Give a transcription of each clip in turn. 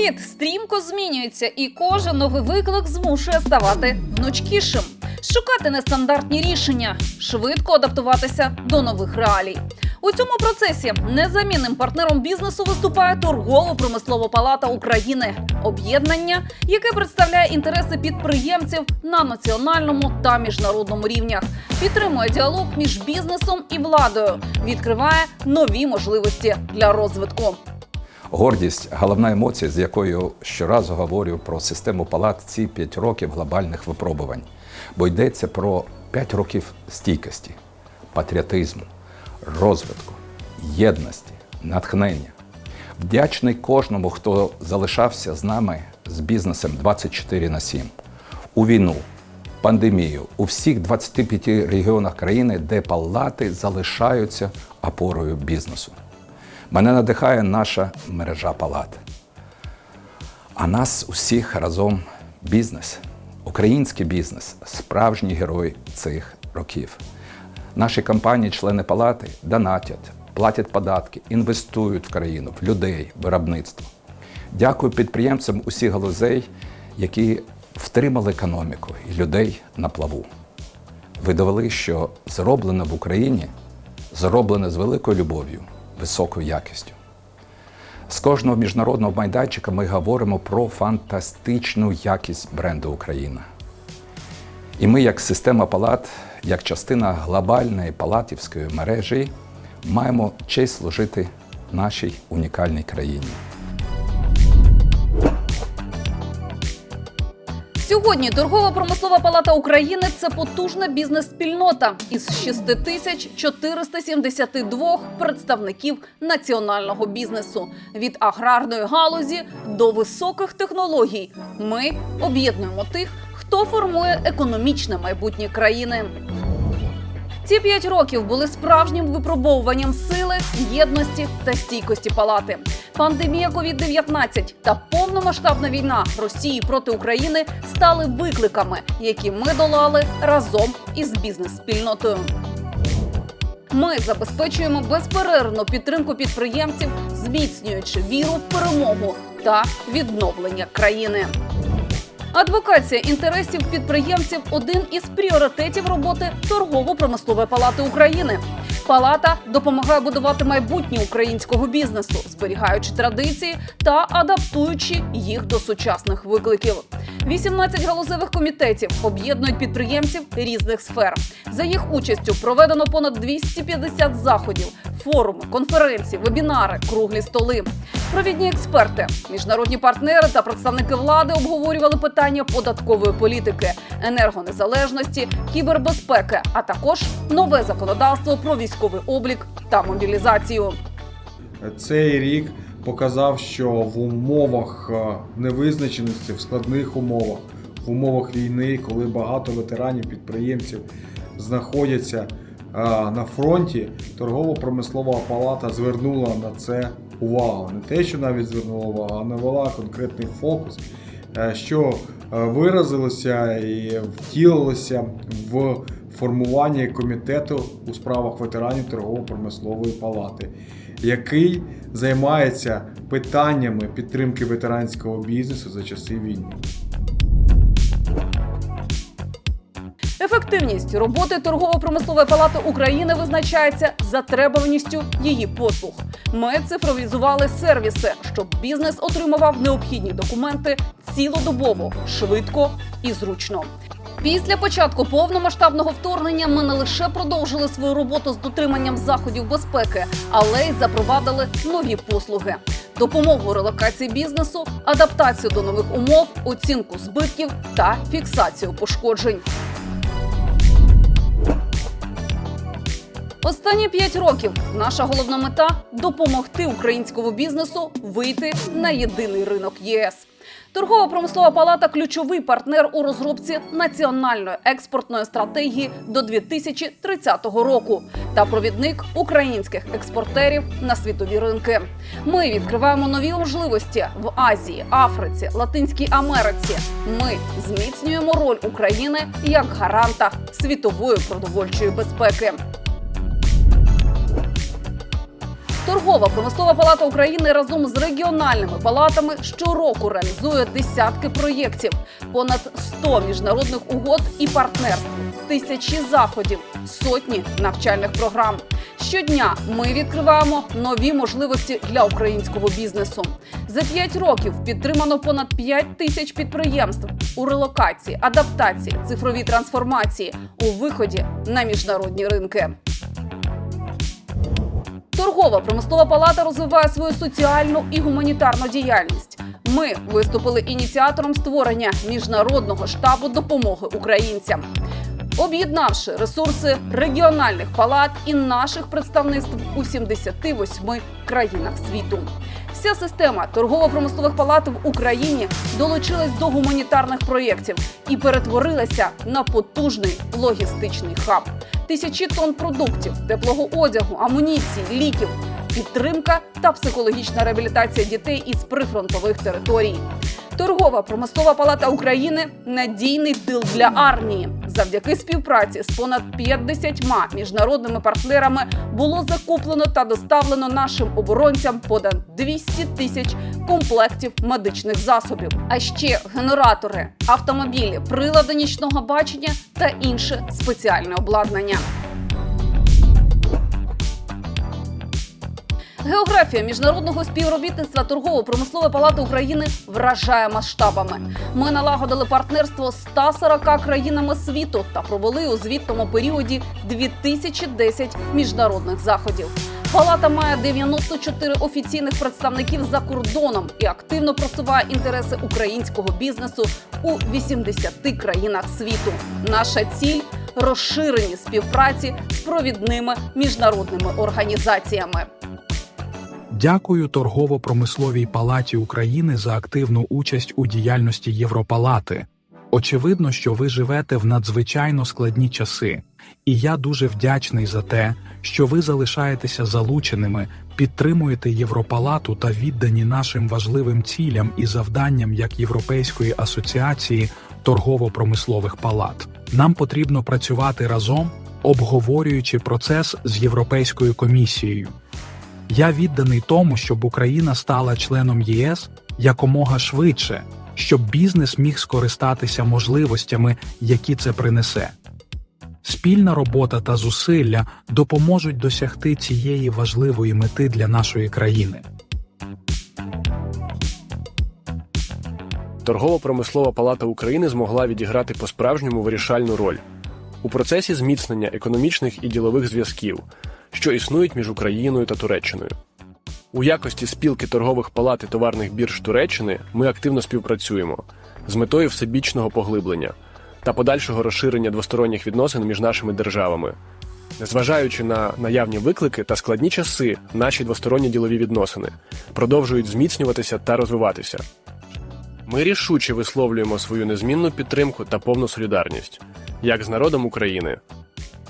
Світ стрімко змінюється, і кожен новий виклик змушує ставати гнучкішим, шукати нестандартні рішення, швидко адаптуватися до нових реалій. У цьому процесі незамінним партнером бізнесу виступає торгово-промислова палата України, об'єднання, яке представляє інтереси підприємців на національному та міжнародному рівнях, підтримує діалог між бізнесом і владою, відкриває нові можливості для розвитку. Гордість головна емоція, з якою щоразу говорю про систему палат ці 5 років глобальних випробувань. Бо йдеться про 5 років стійкості, патріотизму, розвитку, єдності, натхнення. Вдячний кожному, хто залишався з нами з бізнесом 24 на 7. У війну, пандемію, у всіх 25 регіонах країни, де палати залишаються опорою бізнесу. Мене надихає наша мережа палат. А нас усіх разом бізнес, український бізнес, справжній герой цих років. Наші компанії, члени палати, донатять, платять податки, інвестують в країну, в людей, в виробництво. Дякую підприємцям усіх галузей, які втримали економіку і людей на плаву. Ви довели, що зроблено в Україні, зроблено з великою любов'ю, високою якістю. З кожного міжнародного майданчика ми говоримо про фантастичну якість бренду Україна. І ми, як система палат, як частина глобальної палатівської мережі, маємо честь служити нашій унікальній країні. Сьогодні торгово-промислова палата України це потужна бізнес-спільнота із 6472 представників національного бізнесу від аграрної галузі до високих технологій. Ми об'єднуємо тих, хто формує економічне майбутнє країни. Ці п'ять років були справжнім випробовуванням сили, єдності та стійкості палати. Пандемія COVID-19 та повномасштабна війна Росії проти України стали викликами, які ми долали разом із бізнес-спільнотою. Ми забезпечуємо безперервну підтримку підприємців, зміцнюючи віру в перемогу та відновлення країни. Адвокація інтересів підприємців один із пріоритетів роботи торгово-промислової палати України. Палата допомагає будувати майбутнє українського бізнесу, зберігаючи традиції та адаптуючи їх до сучасних викликів. 18 галузевих комітетів об'єднують підприємців різних сфер. За їх участю проведено понад 250 заходів, форуми, конференції, вебінари, круглі столи. Провідні експерти, міжнародні партнери та представники влади обговорювали питання податкової політики, енергонезалежності, кібербезпеки, а також нове законодавство про військовий облік та мобілізацію. Цей рік показав, що в умовах е, невизначеності, в складних умовах, в умовах війни, коли багато ветеранів, підприємців знаходяться е, на фронті, торгово-промислова палата звернула на це увагу. Не те, що навіть звернула увагу, а навела конкретний фокус, е, що виразилося і втілилося в формуванні комітету у справах ветеранів торгово-промислової палати, який займається питаннями підтримки ветеранського бізнесу за часи війни. Ефективність роботи торгово-промислової палати України визначається затребуваністю її послуг. Ми цифровізували сервіси, щоб бізнес отримував необхідні документи цілодобово, швидко і зручно. Після початку повномасштабного вторгнення ми не лише продовжили свою роботу з дотриманням заходів безпеки, але й запровадили нові послуги: допомогу релокації бізнесу, адаптацію до нових умов, оцінку збитків та фіксацію пошкоджень. Останні п'ять років наша головна мета допомогти українському бізнесу вийти на єдиний ринок ЄС. Торгово-промислова палата ключовий партнер у розробці національної експортної стратегії до 2030 року та провідник українських експортерів на світові ринки. Ми відкриваємо нові можливості в Азії, Африці, Латинській Америці. Ми зміцнюємо роль України як гаранта світової продовольчої безпеки. Торгова промислова палата України разом з регіональними палатами щороку реалізує десятки проєктів, понад 100 міжнародних угод і партнерств, тисячі заходів, сотні навчальних програм. Щодня ми відкриваємо нові можливості для українського бізнесу. За 5 років підтримано понад 5 тисяч підприємств у релокації, адаптації, цифровій трансформації у виході на міжнародні ринки. Торгова промислова палата розвиває свою соціальну і гуманітарну діяльність. Ми виступили ініціатором створення міжнародного штабу допомоги українцям. Об'єднавши ресурси регіональних палат і наших представництв у 78 країнах світу. Вся система торгово-промислових палат в Україні долучилась до гуманітарних проєктів і перетворилася на потужний логістичний хаб. Тисячі тонн продуктів, теплого одягу, амуніції, ліків, підтримка та психологічна реабілітація дітей із прифронтових територій. Торгова промислова палата України надійний тил для армії. Завдяки співпраці з понад 50 міжнародними партнерами було закуплено та доставлено нашим оборонцям понад 200 тисяч комплектів медичних засобів, а ще генератори, автомобілі, прилади нічного бачення та інше спеціальне обладнання. Географія міжнародного співробітництва торгово-промислова палата України вражає масштабами. Ми налагодили партнерство з 140 країнами світу та провели у звітному періоді 2010 міжнародних заходів. Палата має 94 офіційних представників за кордоном і активно просуває інтереси українського бізнесу у 80 країнах світу. Наша ціль розширені співпраці з провідними міжнародними організаціями. Дякую Торгово-промисловій палаті України за активну участь у діяльності Європалати. Очевидно, що ви живете в надзвичайно складні часи, і я дуже вдячний за те, що ви залишаєтеся залученими, підтримуєте Європалату та віддані нашим важливим цілям і завданням як Європейської асоціації торгово-промислових палат. Нам потрібно працювати разом, обговорюючи процес з Європейською комісією. Я відданий тому, щоб Україна стала членом ЄС якомога швидше, щоб бізнес міг скористатися можливостями, які це принесе. Спільна робота та зусилля допоможуть досягти цієї важливої мети для нашої країни. Торгово-промислова палата України змогла відіграти по-справжньому вирішальну роль у процесі зміцнення економічних і ділових зв'язків, що існують між Україною та Туреччиною. У якості спілки торгових палат і товарних бірж Туреччини ми активно співпрацюємо з метою всебічного поглиблення та подальшого розширення двосторонніх відносин між нашими державами. Незважаючи на наявні виклики та складні часи, наші двосторонні ділові відносини продовжують зміцнюватися та розвиватися. Ми рішуче висловлюємо свою незмінну підтримку та повну солідарність як з народом України,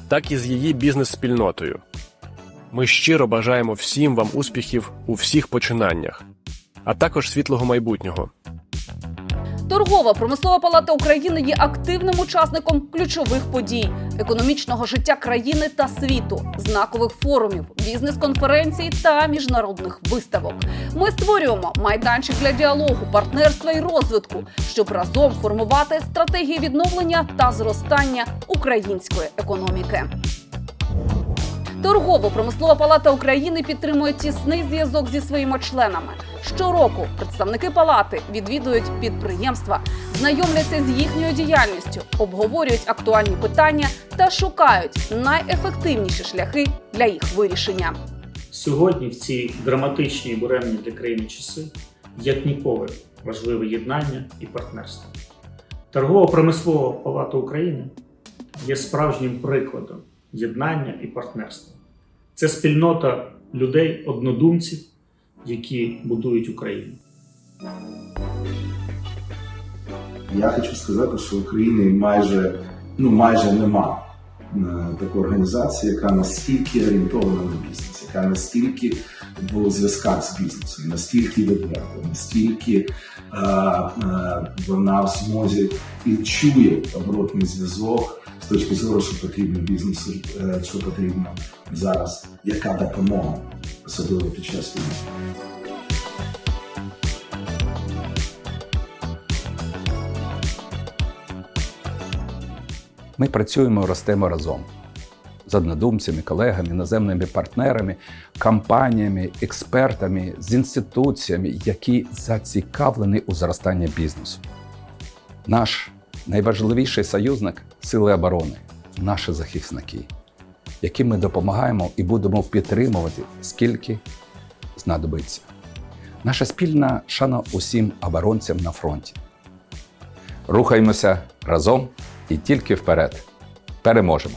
так і з її бізнес-спільнотою. Ми щиро бажаємо всім вам успіхів у всіх починаннях, а також світлого майбутнього. Торгова промислова палата України є активним учасником ключових подій економічного життя країни та світу, знакових форумів, бізнес-конференцій та міжнародних виставок. Ми створюємо майданчик для діалогу, партнерства і розвитку, щоб разом формувати стратегії відновлення та зростання української економіки. Торгово-промислова палата України підтримує тісний зв'язок зі своїми членами. Щороку представники палати відвідують підприємства, знайомляться з їхньою діяльністю, обговорюють актуальні питання та шукають найефективніші шляхи для їх вирішення. Сьогодні, в ці драматичні і буремні для країни часи, як ніколи важливе єднання і партнерство. Торгово-промислова палата України є справжнім прикладом єднання і партнерства. Це спільнота людей, однодумців, які будують Україну. Я хочу сказати, що України майже ну майже нема е, такої організації, яка настільки орієнтована на бізнес, яка настільки в зв'язках з бізнесом, настільки відверта, настільки е, е, вона в змозі і чує оборотний зв'язок з точки зору, що потрібно бізнесу, що потрібно зараз, яка допомога особливо під час війни. Ми працюємо, ростемо разом з однодумцями, колегами, іноземними партнерами, компаніями, експертами, з інституціями, які зацікавлені у зростанні бізнесу. Наш найважливіший союзник сили оборони, наші захисники, яким ми допомагаємо і будемо підтримувати, скільки знадобиться. Наша спільна шана усім оборонцям на фронті. Рухаємося разом і тільки вперед. Переможемо!